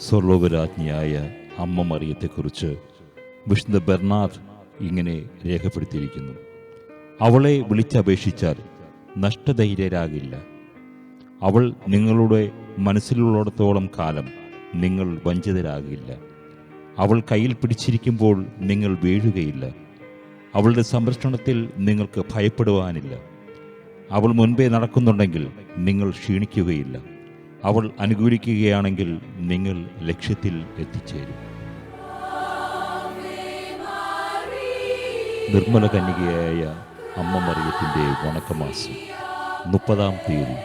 സ്വർലോകരാജ്ഞിയായ അമ്മ മറിയത്തെക്കുറിച്ച് വിഷ്ണു ബെർണാർ ഇങ്ങനെ രേഖപ്പെടുത്തിയിരിക്കുന്നു. അവളെ വിളിച്ചപേക്ഷിച്ചാൽ നഷ്ടധൈര്യരാകില്ല. അവൾ നിങ്ങളുടെ മനസ്സിലുള്ളിടത്തോളം കാലം നിങ്ങൾ വഞ്ചിതരാകില്ല. അവൾ കയ്യിൽ പിടിച്ചിരിക്കുമ്പോൾ നിങ്ങൾ വീഴുകയില്ല. അവളുടെ സംരക്ഷണത്തിൽ നിങ്ങൾക്ക് ഭയപ്പെടുവാനില്ല. അവൾ മുൻപേ നടക്കുന്നുണ്ടെങ്കിൽ നിങ്ങൾ ക്ഷീണിക്കുകയില്ല. അവൾ അനുകൂലിക്കുകയാണെങ്കിൽ നിങ്ങൾ ലക്ഷ്യത്തിൽ എത്തിച്ചേരും. നിർമ്മല കന്യകയായ അമ്മ മറിയത്തിന്റെ വണക്കമാസം മുപ്പതാം തീയതി.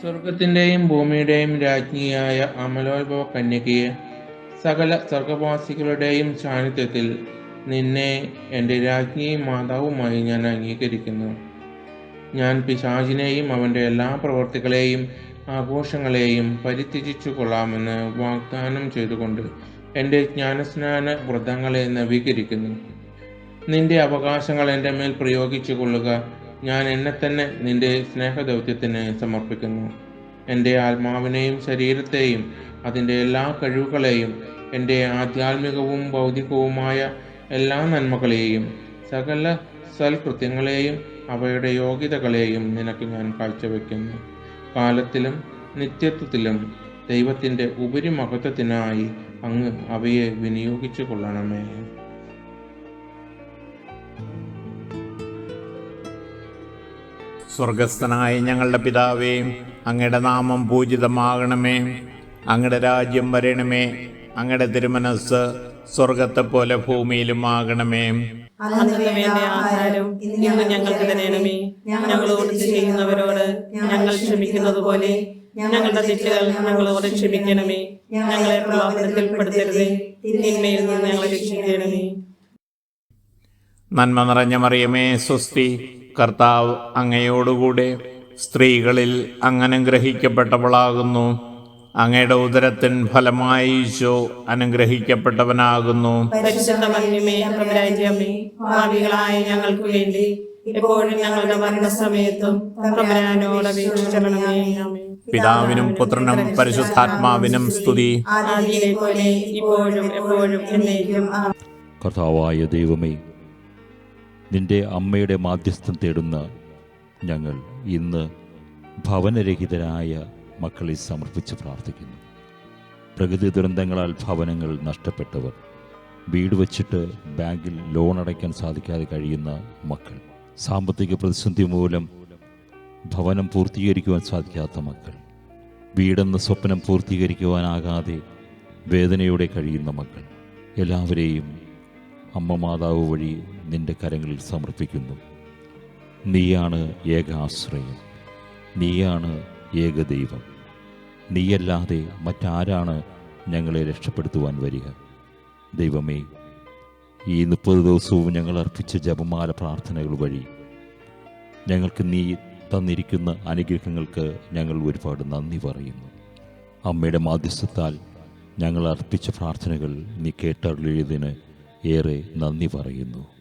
സ്വർഗത്തിന്റെയും ഭൂമിയുടെയും രാജ്ഞിയായ അമലോത്ഭവ കന്യകയെ സകല സ്വർഗവാസികളുടെയും സാന്നിധ്യത്തിൽ നിന്നെ എന്റെ രാജ്ഞിയും മാതാവുമായി ഞാൻ അംഗീകരിക്കുന്നു. ഞാൻ പിശാചിനെയും അവന്റെ എല്ലാ പ്രവർത്തികളെയും ആഘോഷങ്ങളെയും പരിത്യജിച്ചു കൊള്ളാമെന്ന് വാഗ്ദാനം ചെയ്തുകൊണ്ട് എന്റെ ജ്ഞാനസ്നാന വ്രതങ്ങളെ നവീകരിക്കുന്നു. നിന്റെ അവകാശങ്ങൾ എന്റെ മേൽ പ്രയോഗിച്ചു കൊള്ളുക ഞാൻ എന്നെ തന്നെ നിന്റെ സ്നേഹദൗത്യത്തിന് സമർപ്പിക്കുന്നു. എന്റെ ആത്മാവിനെയും ശരീരത്തെയും അതിന്റെ എല്ലാ കഴിവുകളെയും എന്റെ ആധ്യാത്മികവും ഭൗതികവുമായ എല്ലാ നന്മകളെയും സകല സൽകൃത്യങ്ങളെയും അവയുടെ യോഗ്യതകളെയും നിനക്ക് ഞാൻ കാഴ്ചവെക്കുന്നു. കാലത്തിലും നിത്യത്വത്തിലും ദൈവത്തിന്റെ ഉപരിമഹത്വത്തിനായി അങ്ങ് അവയെ വിനിയോഗിച്ചു കൊള്ളണമേ സ്വർഗസ്ഥനായ ഞങ്ങളുടെ പിതാവേ അങ്ങയുടെ നാമം പൂജിതമാകണമേ. അങ്ങയുടെ രാജ്യം വരണമേ. അങ്ങയുടെ തിരുമനസ് സ്വർഗത്തെ പോലെ ഭൂമിയിലും ആകണമേ ഇന്ന് ഞങ്ങൾക്ക് തരണമേ. ഞങ്ങളോട് ചെയ്യുന്നവരോട് ഞങ്ങൾ ക്ഷമിക്കുന്നത് പോലെ ഞങ്ങളുടെ തെറ്റുകൾ ഞങ്ങളോട് ക്ഷമിക്കണമേ. ഞങ്ങളെ തിന്മയിൽ നിന്ന് ഞങ്ങളെ രക്ഷിക്കണമേ. നന്മ നിറഞ്ഞ മറിയമേ സ്വസ്തി കർത്താവ് അങ്ങയോടുകൂടെ സ്ത്രീകളിൽ അങ്ങനെ ഗ്രഹിക്കപ്പെട്ടവളാകുന്നു അങ്ങയുടെ ഉദരത്തിൻ ഫലമായി ഈശോ അനുഗ്രഹിക്കപ്പെട്ടവനാകുന്നു. ഞങ്ങൾക്ക് വേണ്ടി ഞങ്ങളുടെ മരണസമയത്തും പിതാവിനും പുത്രനും പരിശുദ്ധാത്മാവിനും സ്തുതി. ഇപ്പോഴും എപ്പോഴും എന്നേക്കും. കർത്താവായ ദൈവമേ നിന്റെ അമ്മയുടെ മാധ്യസ്ഥം തേടുന്ന ഞങ്ങൾ ഇന്ന് ഭവനരഹിതരായ മക്കളെ സമർപ്പിച്ച് പ്രാർത്ഥിക്കുന്നു. പ്രകൃതി ദുരന്തങ്ങളാൽ ഭവനങ്ങൾ നഷ്ടപ്പെട്ടവർ വീട് വച്ചിട്ട് ബാങ്കിൽ ലോൺ അടയ്ക്കാൻ സാധിക്കാതെ കഴിയുന്ന മക്കൾ സാമ്പത്തിക പ്രതിസന്ധി മൂലം ഭവനം പൂർത്തീകരിക്കുവാൻ സാധിക്കാത്ത മക്കൾ വീടെന്ന സ്വപ്നം പൂർത്തീകരിക്കുവാനാകാതെ വേദനയോടെ കഴിയുന്ന മക്കൾ എല്ലാവരെയും അമ്മ മാതാവ് വഴി നിന്റെ കരങ്ങളിൽ സമർപ്പിക്കുന്നു. നീയാണ് ഏക ആശ്രയം. നീയാണ് ഏക ദൈവം നീയല്ലാതെ മറ്റാരാണ് ഞങ്ങളെ രക്ഷപ്പെടുത്തുവാൻ വരിക? ദൈവമേ ഈ മുപ്പത് ദിവസവും ഞങ്ങൾ അർപ്പിച്ച ജപമാല പ്രാർത്ഥനകൾ വഴി ഞങ്ങൾക്ക് നീ തന്നിരിക്കുന്ന അനുഗ്രഹങ്ങൾക്ക് ഞങ്ങൾ ഒരുപാട് നന്ദി പറയുന്നു. അമ്മയുടെ മാധ്യസ്ഥത്താൽ ഞങ്ങൾ അർപ്പിച്ച പ്രാർത്ഥനകൾ നീ കേട്ടറിയതിന് ഏറെ നന്ദി പറയുന്നു.